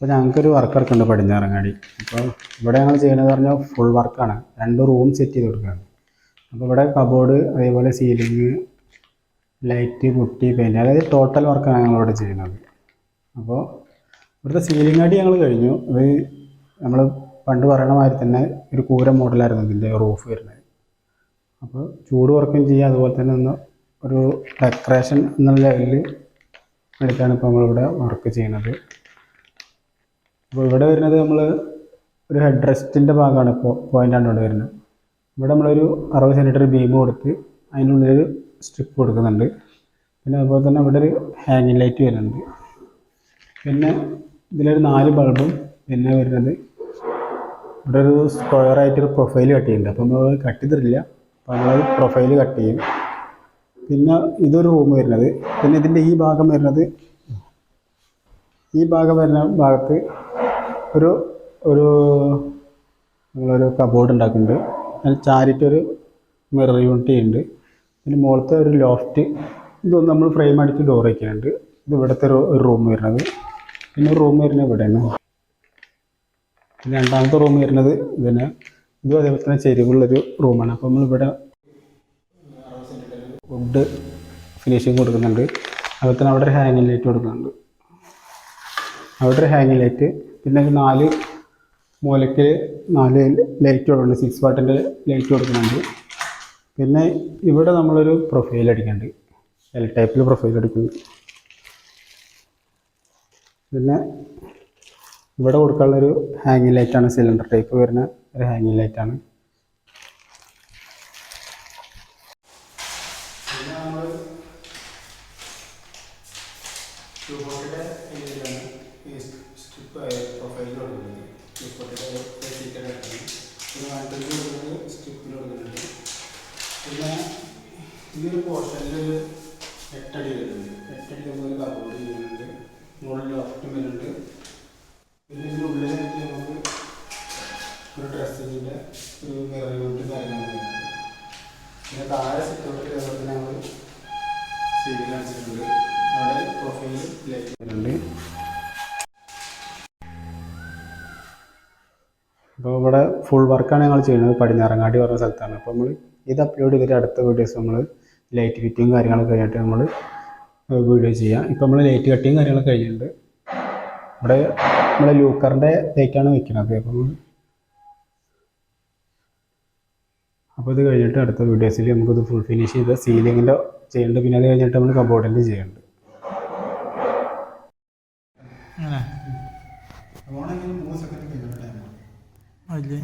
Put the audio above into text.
അപ്പോൾ ഞങ്ങൾക്കൊരു വർക്ക് ഇറക്കുന്നുണ്ട് പടിഞ്ഞാറങ്ങാടി. അപ്പോൾ ഇവിടെ ഞങ്ങൾ ചെയ്യുന്നത് പറഞ്ഞാൽ ഫുൾ വർക്കാണ് രണ്ട് റൂം സെറ്റ് ചെയ്ത് കൊടുക്കുകയാണ്. അപ്പോൾ ഇവിടെ കബോർഡ് അതേപോലെ സീലിംഗ് ലൈറ്റ് പുട്ടി പെയിന്റ് അതായത് ടോട്ടൽ വർക്കാണ് ഞങ്ങളിവിടെ ചെയ്യുന്നത്. അപ്പോൾ ഇവിടുത്തെ സീലിംഗ് അടി ഞങ്ങൾ കഴിഞ്ഞു. അത് നമ്മൾ പണ്ട് പറയണ മാതിരി തന്നെ ഒരു കൂര മോഡലായിരുന്നു ഇതിന്റെ റൂഫ് വരുന്നത്. അപ്പോൾ ചൂട് വർക്കും ചെയ്യുക അതുപോലെ തന്നെ ഒന്ന് ഒരു ഡെക്കറേഷൻ എന്നുള്ള ലെവലിൽ എടുത്താണ് ഇപ്പോൾ നമ്മളിവിടെ വർക്ക് ചെയ്യുന്നത്. അപ്പോൾ ഇവിടെ വരുന്നത് നമ്മൾ ഒരു ഹെഡ് റെസ്റ്റിന്റെ ഭാഗമാണ് ഇപ്പോൾ പോയിന്റാണ് ഇവിടെ വരുന്നത്. ഇവിടെ നമ്മളൊരു അറുപത് സെന്റിമീറ്റർ ബീം കൊടുത്ത് ഒരു സ്ട്രിപ്പ് കൊടുക്കുന്നുണ്ട്. പിന്നെ അതുപോലെ തന്നെ ഇവിടെ ഒരു ഹാങ്ങിങ് ലൈറ്റ് വരുന്നുണ്ട്. പിന്നെ ഇതിലൊരു നാല് ബൾബും പിന്നെ വരുന്നത് ഇവിടെ ഒരു സ്ക്വയർ ആയിട്ടൊരു പ്രൊഫൈൽ കട്ട് ചെയ്യുന്നുണ്ട്. അപ്പോൾ നമ്മൾ കട്ട് ചെയ്തിട്ടില്ല. അപ്പോൾ നമ്മൾ പ്രൊഫൈൽ കട്ട് ചെയ്യും. പിന്നെ ഇതൊരു റൂം വരുന്നത്. പിന്നെ ഇതിന്റെ ഈ ഭാഗം വരുന്നത് ഈ ഭാഗം വരുന്ന ഭാഗത്ത് ഒരു ഒരു നമ്മളൊരു കബോർഡ് ഉണ്ടാക്കുന്നുണ്ട്. അതിൽ ഒരു മിറർ യൂണിറ്റ് ഉണ്ട് പിന്നെ മുകളത്തെ ഒരു ലോഫ്റ്റ് ഇതൊന്ന് നമ്മൾ ഫ്രെയിം അടിച്ച് ഡോർ വയ്ക്കുന്നുണ്ട് ഇത് ഇവിടുത്തെ ഒരു റൂം വരുന്നത്. പിന്നെ ഒരു റൂം വരുന്നത് ഇവിടെയാണ്. രണ്ടാമത്തെ റൂം വരുന്നത് ഇതിന് ഇതും അതേപോലെ തന്നെ ചെരിവുള്ളൊരു റൂമാണ് അപ്പോൾ നമ്മളിവിടെ വുഡ് ഫിനിഷിങ് കൊടുക്കുന്നുണ്ട്. അതുപോലെ തന്നെ അവിടെ ഒരു ഹാങ്ങിങ് ലൈറ്റ് കൊടുക്കുന്നുണ്ട്. അവിടെ ഒരു ഹാങ്ങിങ് ലൈറ്റ് പിന്നെ നാല് മൂലയ്ക്ക് നാല് ലൈറ്റ് കൊടുക്കുന്നുണ്ട് സിക്സ് വാട്ടിന്റെ ലൈറ്റ് കൊടുക്കുന്നുണ്ട്. പിന്നെ ഇവിടെ നമ്മളൊരു പ്രൊഫൈൽ അടിക്കുന്നുണ്ട്. എൽ ടൈപ്പിൽ പ്രൊഫൈൽ അടിക്കുന്നു. പിന്നെ ഇവിടെ കൊടുക്കാനുള്ളൊരു ഹാങ്ങിങ് ലൈറ്റാണ് സിലിണ്ടർ ടൈപ്പ് വരുന്ന ഒരു ഹാങ്ങിങ് ലൈറ്റാണ് പിന്നെ ഈ ഒരു പോർഷനിൽ ഒരു എട്ടടി വരുന്നുണ്ട് എട്ടടി നമുക്ക് കബോർഡ് ചെയ്യുന്നുണ്ട് മുകളിൽ ലോഫ്റ്റും വരുന്നുണ്ട് പിന്നെ ഇതിനുള്ളിലായിട്ട് നമുക്ക് ഒരു ഡ്രസ്സിങ്ങിന്റെ ഒരു മിറർ യൂണിറ്റ് കാര്യങ്ങൾ വരുന്നുണ്ട് പിന്നെ താഴെ സിറ്റൗട്ടിൽ അതുപോലെ ഞങ്ങൾ സീലിംഗ് കാണിച്ചിട്ടുണ്ട് അവിടെ പ്രൊഫൈൽ ലൈറ്റ് വരുന്നുണ്ട് ഇവിടെ ഫുൾ വർക്കാണ് ഞങ്ങൾ ചെയ്യുന്നത്. പടിഞ്ഞാറങ്ങാടി പറഞ്ഞ സ്ഥലത്താണ്. അപ്പോൾ നമ്മൾ ഇത് അപ്ലോഡ് ചെയ്തിട്ട് അടുത്ത വീഡിയോസ് നമ്മൾ ലൈറ്റ് ഫിറ്റിങ് കാര്യങ്ങളൊക്കെ കഴിഞ്ഞിട്ട് നമ്മൾ വീഡിയോ ചെയ്യാം. ഇപ്പോൾ നമ്മൾ ലൈറ്റ് കട്ടിങ് കാര്യങ്ങളൊക്കെ കഴിഞ്ഞിട്ടുണ്ട്. ഇവിടെ നമ്മൾ ലൂക്കറിന്റെ തേക്കാണ് വെക്കുന്നത് അപ്പം അപ്പോൾ ഇത് കഴിഞ്ഞിട്ട് അടുത്ത വീഡിയോസിൽ നമുക്കിത് ഫുൾ ഫിനിഷ് ചെയ്ത് സീലിങ്ങിന്റെ ചെയ്യുന്നുണ്ട് പിന്നെ അത് കഴിഞ്ഞിട്ട് നമ്മൾ കബോർഡിന്റെ ചെയ്യുന്നുണ്ട് അങ്ങനെ. ഓണെങ്കിലും മൂന്ന് സെക്കൻഡ് കഴിഞ്ഞിട്ട് Olha.